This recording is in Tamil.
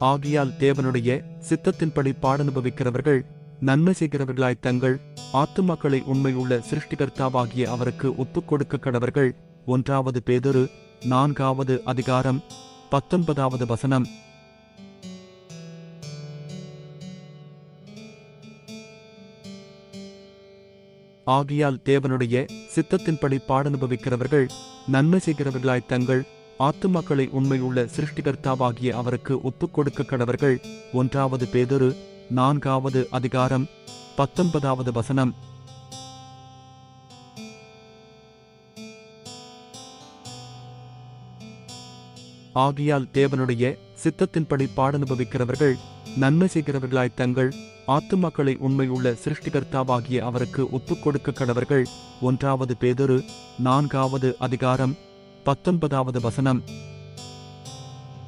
ஆகியால் தேவனுடைய சித்தத்தின்படி பாடனுபவிக்கிறவர்கள் நன்மை செய்கிறவர்களாய் தங்கள் ஆத்துமக்களை உண்மையுள்ள சிருஷ்டிகர்த்தாவாகிய அவருக்கு ஒப்புக் கொடுக்க கடவர்கள். ஒன்றாவது பேதொரு நான்காவது அதிகாரம் பத்தொன்பதாவது வசனம். ஆகியால் தேவனுடைய சித்தத்தின்படி பாடனுபவிக்கிறவர்கள் நன்மை செய்கிறவர்களாய் தங்கள் ஆத்துமக்களை உண்மையுள்ள சிருஷ்டிகர்த்தாவாகிய அவருக்கு ஒப்புக் கொடுக்க கடவர்கள். ஒன்றாவது பேதொரு நான்காவது அதிகாரம் பத்தொன்பதாவது வசனம். ஆகியால் தேவனுடைய சித்தத்தின்படி பாடனுபவிக்கிறவர்கள் நன்மை செய்கிறவர்களாய் தங்கள் ஆத்துமக்களை உண்மையுள்ள சிருஷ்டிகர்த்தாவாகிய அவருக்கு ஒப்புக் கொடுக்க கடவர்கள். ஒன்றாவது பேதொரு நான்காவது அதிகாரம் பத்தொன்பதாவது வசனம்.